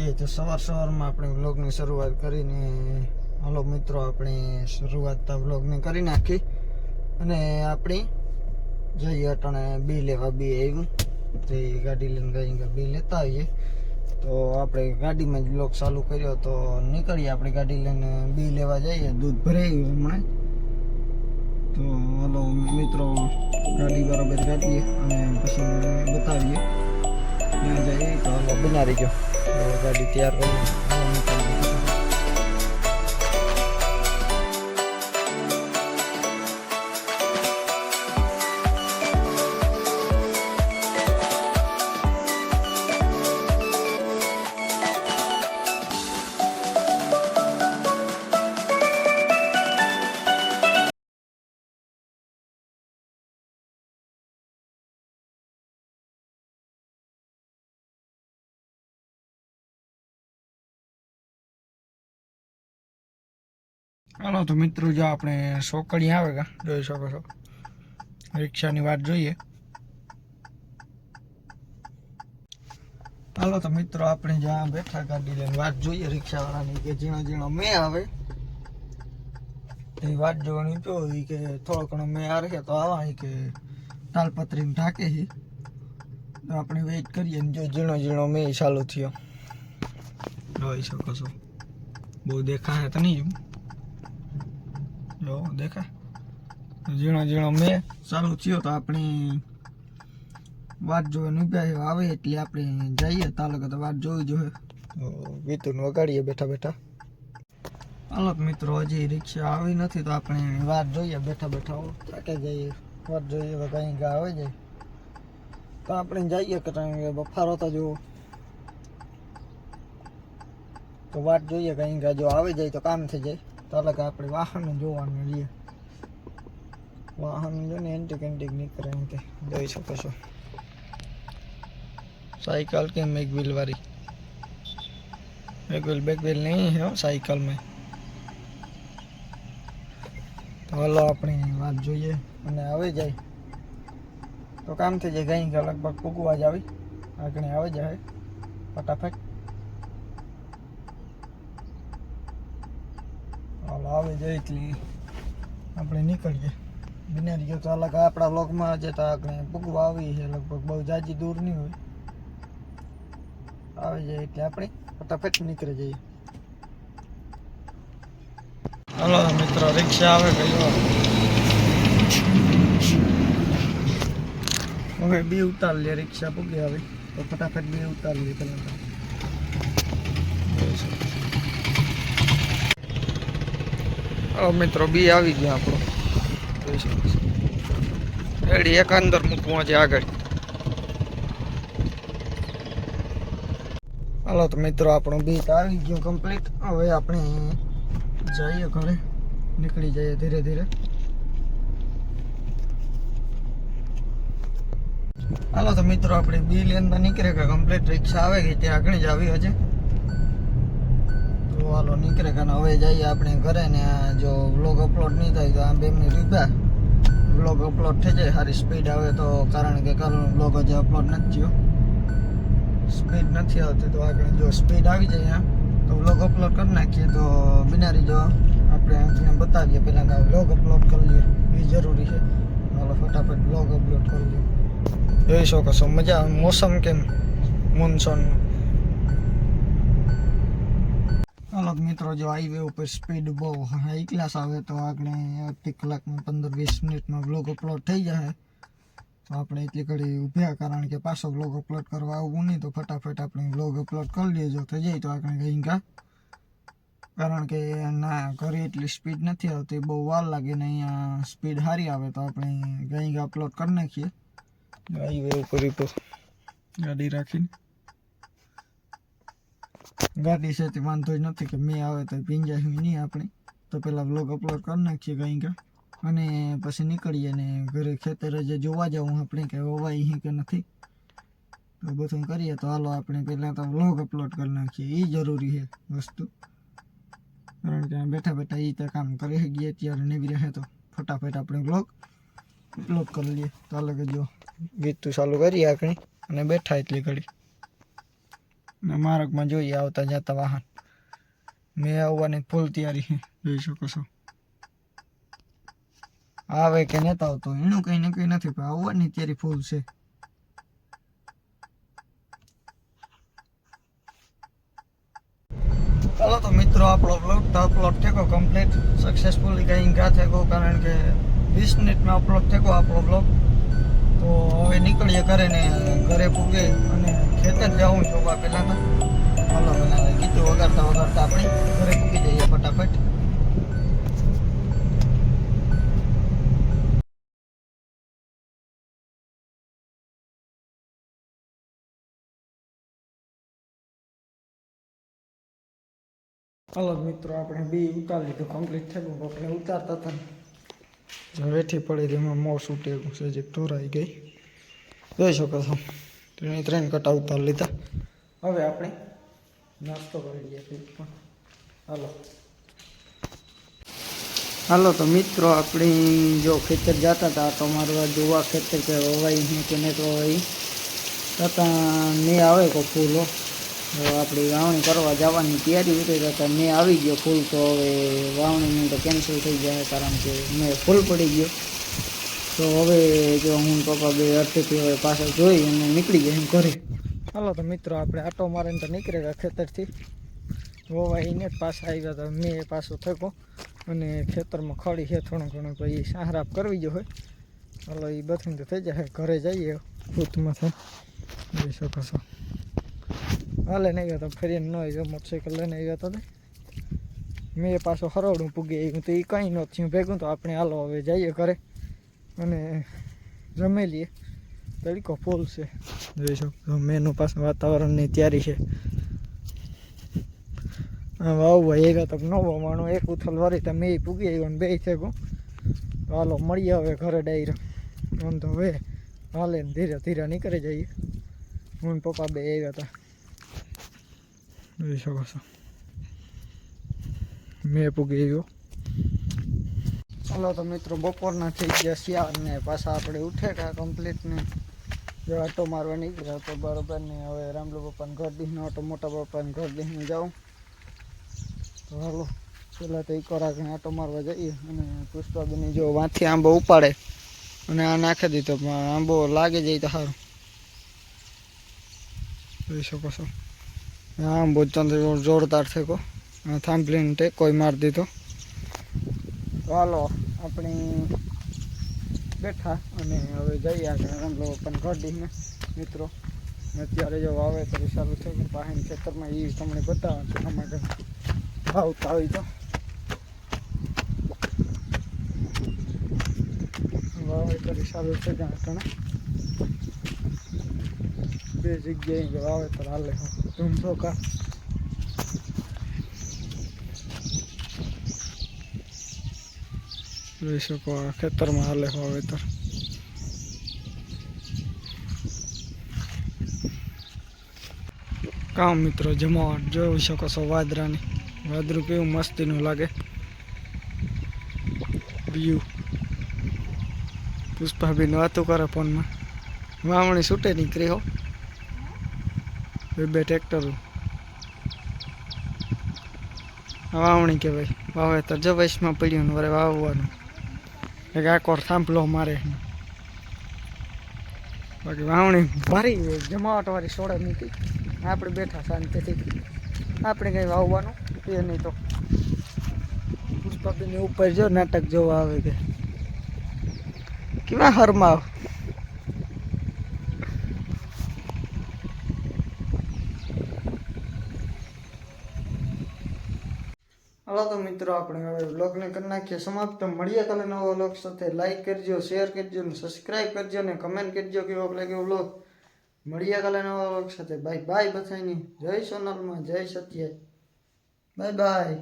Okay તો સવાર સવારમાં આપણે વ્લોગની શરૂઆત કરીને, હાલો મિત્રો, આપણે શરૂઆત તો વ્લોગની કરી નાખી. અને આપણે જઈએ અટાણે બી લેવા બી આવ્યું તે ગાડી લઈને ગઈ બી લેતા આવીએ તો આપણે ગાડીમાં જ બ્લોક ચાલુ કર્યો તો નીકળીએ આપણે ગાડી લઈને બી લેવા જઈએ. દૂધ ભરાયું હમણાં. તો હલો મિત્રો, ગાડી બરાબર કાઢીએ અને પછી બતાવીએ. ત્યાં જઈએ તો હલો બનાવી ગયો તો ગાડી હાલો, તો મિત્રો, જો આપણે સોકડી આવે કા? જોઈ શકો છો. રિક્ષાની વાત જોઈએ. હાલો, તો મિત્રો, આપણે જ્યાં બેઠા ગાડી લઈને વાત જોઈએ રિક્ષાવાળાની કે ઝીણો ઝીણો મેં આવે. એ વાત જોવાની તો એ કે થોડો ઘણો મેં આ રહે તો આવા કે તાલપત્રીને ઢાકે છે તો આપણે વેઇટ કરીએ ને જો ઝીણો ઝીણો મેં ચાલુ થયો. જોઈ શકો છો. બહુ દેખાય તો નહીં જો દેખાય ઝીણો ઝીણો મેં ચાલુ થયો તો આપણે વાત ઉભ્યા છે આવે એટલે આપણે જઈએ તાલુકા તો વાત જોવી જોઈએ વિતુન વગાડીએ બેઠા બેઠા. હાલો મિત્રો, હજી રિક્ષા આવી નથી તો આપણે વાત જોઈએ બેઠા બેઠા થાકે જઈએ, વાત જોઈએ હવે કંઈ ગા આવે જાય. તો આપણે જઈએ કારણ કે બફારો તો જો તો વાત જોઈએ કંઈ ગા જો આવી જાય તો કામ થઈ જાય. તો અલગ આપણે વાહન જોવાનું રહીએ વાહન જો ને એન્ટિક એન્ટિક નીકળે એમ કે જોઈ શકો છો साइकिल के में एक व्हील वाली एक व्हील बैक व्हील नहीं है साइकिल में તો હાલો આપણે વાત જોઈએ અને આવી જાય તો કામ થઈ જાય ગઈ કે લગભગ પૂગવા જ આવી આગળ આવી જાય ફટાફટ હાલો આવી જાય એટલે. આપણે નીકળીએ. બિનારી ગયો તો અલગ આપણા બ્લોકમાં તો આપણે પૂગવા આવી છે લગભગ, બહુ જાજી દૂર નહીં હોય. આવી જાય એટલે આપણે ફટાફટ નીકળી જઈએ. હલો, મિત્રો, રિક્ષા આવે ગયો. હવે બી ઉતાર લે રિક્ષા પૂગી આવી. તો ફટાફટ બી ઉતાર લે પેલા તો. હાલો મિત્રો, બી આવી ગયો આપણો. રેડી, એક મૂકવું છે આગળ. હાલો તો મિત્રો, આપણું બીટ આવી ગયું કમ્પ્લીટ હવે આપણે જઈએ ઘરે. નીકળી જઈએ ધીરે ધીરે. હાલો તો મિત્રો, આપણે બી લેનમાં નીકળે કે કમ્પ્લીટ રિક્ષા આવે ગઈ ત્યાં આગળ જ આવી હજે. હાલો નીકળે કારણ હવે જઈએ આપણે ઘરે ને જો વ્લોગ અપલોડ નહીં થાય તો આમ બેમની રીબા વ્લોગ અપલોડ થઈ જાય, સારી સ્પીડ આવે તો કારણ કે કાલનો વ્લોગ હજી અપલોડ નથી થયો. સ્પીડ નથી આવતી તો આગળ જો સ્પીડ આવી જાય તો વ્લોગ અપલોડ કરી નાખીએ. તો બિનારી જો આપણે આંખને બતાવીએ પહેલાં તો વ્લોગ અપલોડ કરી લઈએ. એ જરૂરી છે. હાલો ફટાફટ વ્લોગ અપલોડ કરી લઈએ. જોઈ શકો છો, મજા. મોસમ કેમ? મોનસૂન. હાલો મિત્રો, જો હાઈવે ઉપર સ્પીડ બહુ હાઈ ક્લાસ આવે તો આપણે અડધી કલાકમાં પંદર વીસ મિનિટમાં વ્લોગ અપલોડ થઈ જાય. તો આપણે એટલી ઘડી ઊભ્યા કારણ કે પાછો બ્લોગ અપલોડ કરવા આવવું નહીં, તો ફટાફટ આપણે બ્લોગ અપલોડ કરી લેજો થઈ જાય તો આપણે ગઈ ગા કારણ કે ના, ઘરે એટલી સ્પીડ નથી આવતી, બહુ વાર લાગે ને અહીંયા સ્પીડ સારી આવે તો આપણે ગઈ ગા અપલોડ કરી નાખીએ. હાઈવે ઉપર ગાડી રાખીને. ગાડી છે વાંધો જ નથી કે મેં આવે તો પીંજાય નહીં આપણે. તો પહેલાં બ્લોગ અપલોડ કરી નાખીએ કંઈક. અને પછી નીકળીએ ને ઘરે ખેતરે જે જોવા જાઉં આપણે કે વવાઈ છે કે નથી. તો બધું કરીએ તો હાલો આપણે પહેલાં તો વ્લોગ અપલોડ કરી નાખીએ. એ જરૂરી છે વસ્તુ. કારણ કે બેઠા બેઠા એ તો કામ કરી શકીએ ત્યારે નીકળી રહે તો. ફટાફટ આપણે વ્લોગ અપલોડ કરી લઈએ. હાલો કે જો ગીત ચાલુ કરીએ આપણે. અને બેઠા એટલી ઘડી. ને માર્ગમાં જોઈએ આવતા જતા વાહન. મેં આવવાની ફૂલ તૈયારી જોઈ શકો છો. આવે કે નતા આવતો, એનું કઈ નક્કી નથી, પણ આવવાની તૈયારી ફૂલ છે. ચાલો તો મિત્રો, આપણો અપલોડ તો અપલોડ થયો કમ્પ્લીટ સક્સેસફુલી કંઈ ઘા થયો કારણ કે વીસ મિનિટમાં અપલોડ થયો આપણો બ્લોગ તો હવે નીકળીએ ઘરે ને ઘરે પૂગે અને ખેતર જોવા પહેલાં તો. ચાલો પહેલાં ગીતો વગાડતા વગાડતા આપણે ઘરે મૂકી જઈએ ફટાફટ. હાલો મિત્રો આપણે બી ઉતારી લીધું. કમ્પ્લીટ થયું આપણે ઉતારતા હતા વેઠી પડી હતી. એમાં મોં છૂટે છે જે ઢોરાઈ ગઈ. જોઈ શકો છો. ત્રણે ત્રણ કટા ઉતાર લીધા. હવે આપણે નાસ્તો કરી લઈએ હાલો. હાલો, તો મિત્રો, આપણે જો ખેતર જતા હતા, તો મારવા જોવા ખેતર કે વવાઈ નહીં કે નહીં વવાઈ તથા નહીં આવે કો ફૂલો આપણે વાવણી કરવા જવાની તૈયારી ઉતરી હતા મેં આવી ગયો ફૂલ, તો હવે વાવણીનું તો કેન્સલ થઈ જાય, કારણ કે મેં ફૂલ પડી ગયો. તો હવે જો હું પપ્પા બે અડધેથી હવે પાછળ જોઈ અને નીકળી ગયા એમ ઘરે. હાલો તો મિત્રો, આપણે આટો મારીને તો નીકળી ગયા ખેતરથી. વવાઈને જ પાછા આવ્યા હતા. મેં પાછો થયો અને ખેતરમાં ખડી છે થોડું ઘણું, તો એ સાહરાપ કરવી જો હોય. હાલો એ બધું તો થઈ જાય. ઘરે જઈએ ભૂતમાં થાય. જોઈ શકો છો. હાલે નહીં ગયો તો ફરીને ન આવ્યો મોટરસાઇકલ લઈને આવ્યો હતો મેં મેં પાછો હરોડું પૂગી આવ્યું તો એ કંઈ નથી ભેગું તો આપણે હાલો હવે જઈએ ઘરે. અને જમી લઈએ તડકો ફૂલ છે. જોઈ શકો મેનું પાછું વાતાવરણની તૈયારી છે. વાવ ભાઈ એક તક નવો માણો, એક ઉથલ વારી તો મેં પૂગી આવ્યો ને બે છે ગો હાલો, મળીએ હવે ઘરે ડાયરો. આમ તો હવે હાલે ને ધીરે ધીરે નીકળી જઈએ. હું પપ્પા બે આવ્યા હતા. જોઈ શકો છો. મેં પૂગી ગયો ચાલો તો મિત્રો, બપોરના થઈ ગયા શિયાળ ને પાછા આપણે ઉઠે કા કમ્પ્લીટ ને. જો આટો મારવા નીકળ્યા તો બરોબર ને હવે રામલુ બાપાને ઘર દીહનો આટો, મોટા પપ્પાને ઘર દીહને જાઉં. તો હાલો, પેલા તો એક રાખને આટો મારવા જઈએ અને પુષ્પાબેની જો વાંથી આંબો ઉપાડે અને આ નાખી દીધો પણ આંબો લાગી જાય તો સારું. જોઈ શકો છો. આંબો ચંદ્ર જોરદાર છે કો. થાંભલીને ટેકોય મારી દીધો. હાલો. આપણે બેઠા અને હવે જઈએ આગળ રમલો પણ કાઢીને મિત્રો અત્યારે જો વાવેતર સારું છે કે પાણી ખેતરમાં એ તમને બતાવે છે. અમારે ભાવતા હોય તો વાવેતર સારું છે ત્યાં ઘણા. બે જગ્યાએ વાવેતર હાલે. ધૂમધો જોઈ શકો આ ખેતરમાં હાલે વાવેતર. કામ મિત્રો જમાવટ જોઈ શકો છો વાદરાની. વાદરું કેવું મસ્તીનું લાગે. વ્યૂ પુષ્પાબીન વાતો કરે ફોનમાં. વાવણી છૂટે નીકળી હો. બે બે વાવણી કહેવાય. વાવેતર જો વૈશમાં પડ્યું વરે વાવવાનું. એક આકોર પ્લો મારે બાકી વાવણી ભારી જમાવટવાળી સોળે મૂકી. આપણે બેઠા શાંતિથી આપણે કંઈ વાવવાનું એ નહીં તો. પુષ્પાબીની ઉપર જો નાટક જોવા આવે કે. કેવા હરમાવ હાલો તો મિત્રો, આપણે હવે વ્લોગને કરી નાખીએ સમાપ્ત. મળીએ કાલે નવો વ્લોગ સાથે. લાઇક કરજો શેર કરજો ને સબસ્ક્રાઈબ કરજો ને કમેન્ટ કરજો કેવો લાગ્યો વ્લોગ. મળીએ કાલે નવા વ્લોગ સાથે. બાય બાય બથાઈની જય સોનલમાં, જય સત્ય. Bye bye